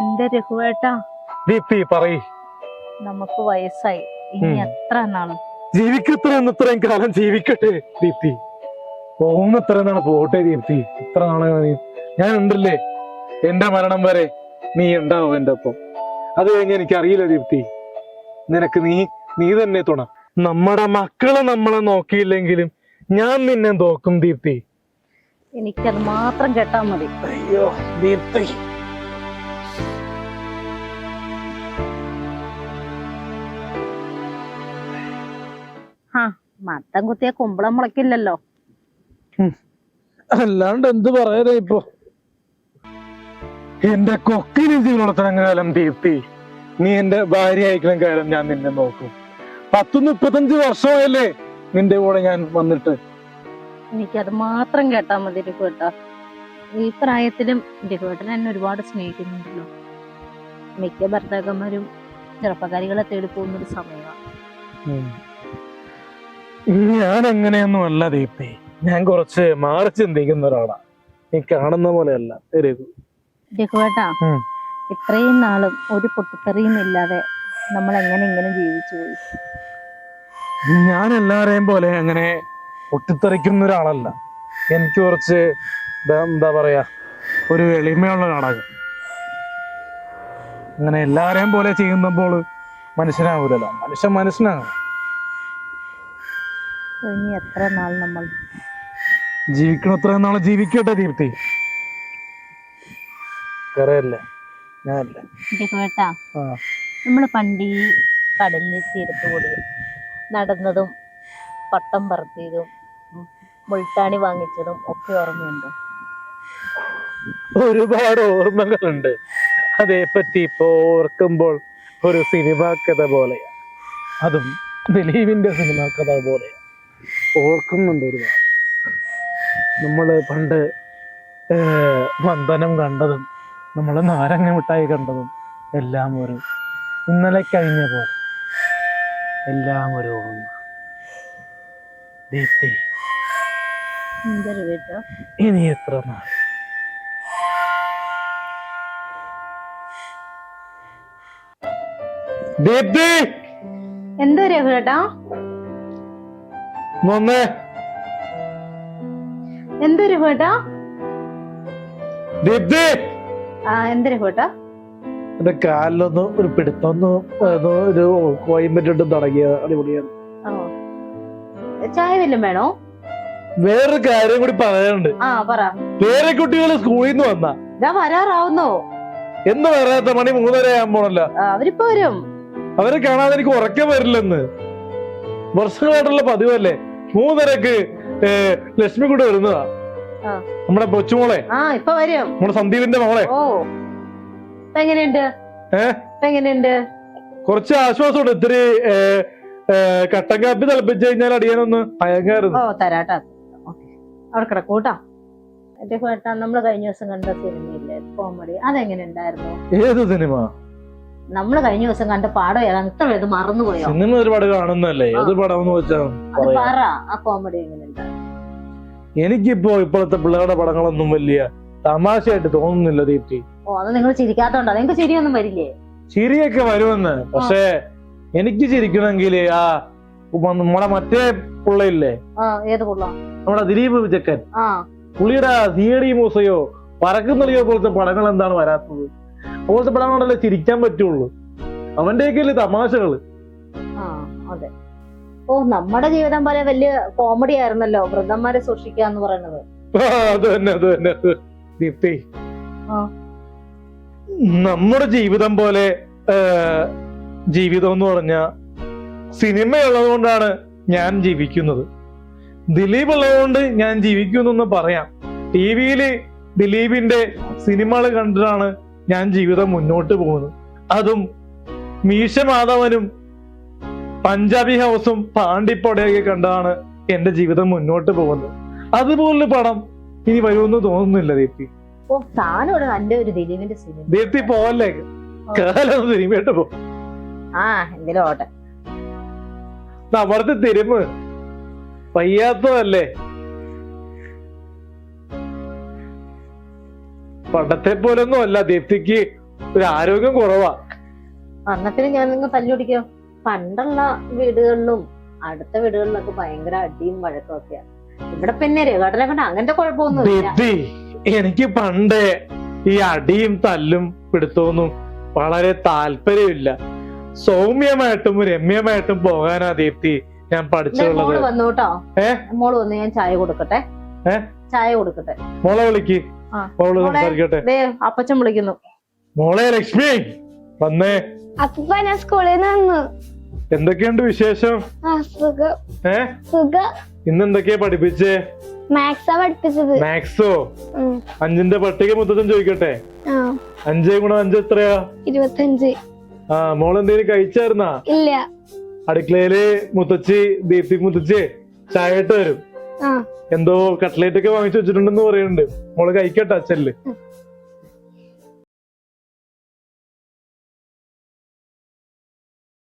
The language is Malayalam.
എന്റെ രഘുവേട്ടാ ദീപ്തി പറയ്. നമുക്ക് വയസ്സായി. ഇനി. എത്ര നാൾ? ജീവിക്കത്ര എന്നത്രയും കാലം ജീവിക്കട്ടെ ദീപ്തി പോകുന്നത്ര എന്നാണ് പോട്ടെ ദീപ്തി ഇത്ര നാളെ ഞാൻ ഉണ്ടല്ലേ? എന്റെ മരണം വരെ നീ ഉണ്ടാവും എന്റെ ഒപ്പം. അത് കഴിഞ്ഞ് എനിക്കറിയില്ല ദീപ്തി നിനക്ക് നീ നീ തന്നെ തുണ. നമ്മുടെ മക്കളെ നമ്മളെ നോക്കിയില്ലെങ്കിലും ഞാൻ നിന്നെ നോക്കും ദീപ്തി എനിക്കത് മാത്രം കേട്ടാ മതി. അയ്യോ ദീപ്തി മത്തം കുത്തിയ കുമ്പളം മുളക്കില്ലല്ലോ അല്ലാണ്ട് എന്ത് പറയാ ഇപ്പൊ? എന്റെ കൊക്കിന് ജീവനോടത്തരം കാലം ദീപ്തി നീ എന്റെ ഭാര്യ അയക്കണം കാലം ഞാൻ നിന്നെ നോക്കും. പത്ത് മുപ്പത്തഞ്ച് വർഷമായല്ലേ നിന്റെ കൂടെ ഞാൻ വന്നിട്ട്. എനിക്കത് മാത്രം കേട്ടാ മതി രഘുവേട്ടാ. ഈ പ്രായത്തിലും രഘുവേട്ടൻ എന്നെ ഒരുപാട് സ്നേഹിക്കുന്നുണ്ടല്ലോ. മിക്ക ഭർത്താക്കന്മാരും ചെറുപ്പക്കാരികളെ തേടി പോകുന്ന ഒരു സമയമാണ് ഞാൻ അങ്ങനെയൊന്നും അല്ല ദീപ്തി. ഞാൻ കുറച്ച് മാറി ചിന്തിക്കുന്ന ഒരാളാ. നീ കാണുന്ന പോലെയല്ല. രഘു. രഘുവേട്ടാ ഉം. ഇത്രയും നാളും ഒരു പൊട്ടിത്തെറിയും ഇല്ലാതെ നമ്മൾ എങ്ങനെ ഇങ്ങനെ ജീവിച്ചു പോയി? ഞാൻ എല്ലാവരെയും പോലെ അങ്ങനെ പൊട്ടിത്തെറിക്കുന്ന ഒരാളല്ല. എനിക്ക് കുറച്ച് ദാ- എന്താ പറയാ ഒരു എളിമയുള്ള നാടകം. അങ്ങനെ എല്ലാവരെയും പോലെ ചെയ്യുന്നപ്പോൾ മനുഷ്യനാവൂലല്ലോ. മനുഷ്യൻ മനുഷ്യനാണ്. ഇനി എത്ര നാൾ നമ്മൾ ജീവിക്കണത്ര നാൾ ജീവിക്കട്ടെ ദീപ്തി. ആ. നമ്മൾ പണ്ട് ഈ കടലിൽ തീരത്ത് കൂടി നടന്നതും പട്ടം പറത്തിയതും മുൾട്ടാണി വാങ്ങിച്ചതും ഒക്കെ ഓർമ്മയുണ്ട്? ഒരുപാട് ഓർമ്മകളുണ്ട്. അതേപ്പറ്റി ഇപ്പോ ഓർക്കുമ്പോൾ ഒരു സിനിമാ കഥ പോലെയാ. അതും ദിലീപിന്റെ സിനിമാ കഥ പോലെയാ. ഓർക്കുന്നുണ്ട് ഒരുപാട്. നമ്മൾ പണ്ട് വന്ദനം കണ്ടതും നമ്മൾ നാരങ്ങ മിഠായി കണ്ടതും എല്ലാം ഒരു ഇന്നലെ കഴിഞ്ഞ പോലെ. എല്ലാം ഒരു ഓർമ്മ. ദീപ്തി എന്താ ഇനി എത്ര നാൾ? ദീപ്തി! രഘുരേട്ടാ വന്നേ ഫോട്ടോ? ദീപ്തി ആ എന്താ രഘുവേട്ടാ എന്റെ കാലിലൊന്ന് ഒരു പിടുത്തൊന്ന് ഒരു കോയമ്പറ്റിട്ട് തുടങ്ങിയ അടിപൊളിയാണ്. ചായ വല്ലതും വേണോ? വേറൊരു കാര്യം കൂടി പറയാനുണ്ട്. വേറെ കുട്ടികൾ സ്കൂളിൽ നിന്ന് വന്ന. ഞാൻ വരാറാവുന്നോ? എന്ന് പറയാത്ത മണി മൂന്നര ആവുമ്പോഴല്ലോ ആ, അവരിപ്പോ വരും അവരെ കാണാതെ എനിക്ക് ഉറക്കം വരില്ലെന്ന്. വർഷങ്ങളായിട്ടുള്ള പതിവല്ലേ? മൂന്നരക്ക് ലക്ഷ്മി കൂടെ വരുന്നതാ. നമ്മുടെ കൊച്ചുമോളെ. ആ ഇപ്പൊ വരും. നമ്മുടെ സന്ദീപിന്റെ മോളെ. ഓ. എങ്ങനെയുണ്ട്? എങ്ങനെയുണ്ട്? കുറച്ച് ആശ്വാസമുണ്ട്. ഇത്തിരി കട്ടൻ കാപ്പി തിളപ്പിച്ചു കഴിഞ്ഞാൽ അടിയാനൊന്ന് ഭയങ്കരമായിരുന്നു ഓ തരാട്ടാ. അവിടെ കിടക്കൂട്ടാ എന്റെ നമ്മൾ കഴിഞ്ഞ ദിവസം കണ്ട സിനിമയില്ലേ? കോമഡി. അതെങ്ങനെ ഉണ്ടായിരുന്നു? ഏത് സിനിമ? നമ്മൾ കഴിഞ്ഞ ദിവസം കണ്ട പാടം ഏതാണ് ഇത്ര ഇത് മറന്നുപോയോ? സിനിമ ഒരുപാട് കാണുന്നല്ലേ ഏത് പടം എന്ന് അത് പറ. ആ കോമഡി എങ്ങനെ ഉണ്ടായിരുന്നു എനിക്കിപ്പോ ഇപ്പോഴത്തെ പിള്ളേരുടെ പടങ്ങളൊന്നും വലിയ തമാശയായിട്ട് തോന്നുന്നില്ല ദീപ്തി ഓ അത് നിങ്ങൾ ചിരിക്കാത്തോണ്ടോ. നിങ്ങൾക്ക് ചിരിയൊന്നും വരില്ലേ? ചിരിയൊക്കെ വരുമെന്ന്. പക്ഷേ എനിക്ക് ചിരിക്കണമെങ്കിൽ ആ നമ്മുടെ മറ്റേ പുള്ളയില്ലേ? ഏത് പുള്ള? നമ്മുടെ ദിലീപ് വിജക്കൻ. ആ. പുള്ളിയുടെ സിയടി മൂസയോ പറക്കുന്നളിയോ പോലത്തെ പടങ്ങൾ എന്താണ് വരാത്തത്? അതുപോലത്തെ പടങ്ങളല്ലേ ചിരിക്കാൻ പറ്റുള്ളൂ? അവന്റെയൊക്കെ തമാശകൾ? ആ അതെ. ഓ നമ്മുടെ ജീവിതം പോലെ വലിയ കോമഡി ആയിരുന്നല്ലോ വൃദ്ധന്മാരെ സൂക്ഷിക്കുക എന്ന് പറയുന്നത്. ആ, അത് തന്നെ അത് തന്നെ ദീപ്തി ആ. നമ്മുടെ ജീവിതം പോലെ ജീവിതം എന്ന് പറഞ്ഞ സിനിമ ഉള്ളതുകൊണ്ടാണ് ഞാൻ ജീവിക്കുന്നത്. ദിലീപ് ഉള്ളതുകൊണ്ട് ഞാൻ ജീവിക്കുന്നു എന്ന് പറയാം. ടി വിയിൽ ദിലീപിന്റെ സിനിമകൾ കണ്ടിട്ടാണ് ഞാൻ ജീവിതം മുന്നോട്ട് പോകുന്നു. അതും മീശ മാധവനും പഞ്ചാബി ഹൗസും പാണ്ടിപ്പടയൊക്കെ കണ്ടാണ് എന്റെ ജീവിതം മുന്നോട്ട് പോകുന്നത്. അതുപോലുള്ള പടം ഇനി വരുമെന്ന് തോന്നുന്നില്ല ദീപ്തി. ഓ നല്ലൊരു ദിലീപിന്റെ സിനിമ ദീപ്തി പോവല്ലേ? കാലം സിനിമയായിട്ട് പോ. ആ ഓട്ടെ. അവിടുത്തെ തിരുമ്പ് വയ്യാത്തതല്ലേ? പണ്ടത്തെ പോലൊന്നും അല്ല ദീപ്തിക്ക് ഒരു ആരോഗ്യം കുറവാ. അന്നത്തിന് ഞാൻ നിങ്ങൾ തല്ലുപിടിക്കോ പണ്ടുള്ള വീടുകളിലും അടുത്ത വീടുകളിലൊക്കെ ഭയങ്കര അടിയും വഴക്കും ഒക്കെയാ. ഇവിടെ പിന്നെ രഘടനെ കൊണ്ട് അങ്ങനത്തെ കുഴപ്പമൊന്നുമില്ല. ദീപ്തി എനിക്ക് പണ്ട് ഈ അടിയും തല്ലും പിടുത്തമൊന്നും വളരെ താല്പര്യമില്ല. സൗമ്യമായിട്ടും രമ്യമായിട്ടും പോകാനാ ദീപ്തി ഞാൻ പഠിച്ചോളൂ പഠിച്ചുള്ളത്. മോൾ വന്നു കേട്ടോ? മോൾ വന്ന് ഞാൻ ചായ കൊടുക്കട്ടെ? ചായ കൊടുക്കട്ടെ. മോളെ വിളിക്ക്. മോൾ. സംസാരിക്കട്ടെ. അപ്പച്ചൻ വിളിക്കുന്നു. മോളെ ലക്ഷ്മി വന്നേ. അപ്പ ഞാൻ സ്കൂളിൽ നിന്ന് വന്നു. എന്തൊക്കെയുണ്ട് വിശേഷം? ഏ? ഇന്ന് എന്തൊക്കെയാ പഠിപ്പിച്ചേ? മാത്സാ പഠിപ്പിച്ചത്. മാത്സോ. അഞ്ചിന്റെ പട്ടിക മൊത്തത്തിൽ ചോദിക്കട്ടെ. ആ. അഞ്ചേ ഗുണം അഞ്ച് എത്രയാ? ഇരുപത്തഞ്ച്. ആ മോൾ എന്തെങ്കിലും കഴിച്ചായിരുന്നാ? ഇല്ല. അടുക്കളയിൽ മുത്തച്ചി ദീപ്തി മുത്തച്ചി ചായ ഇട്ട് എന്തോ കട്ട്ലേറ്റ് ഒക്കെ വാങ്ങിച്ചു വെച്ചിട്ടുണ്ടെന്ന് പറയുന്നുണ്ട്. മോൾ കഴിക്കട്ടെ അച്ഛൽ ഉം.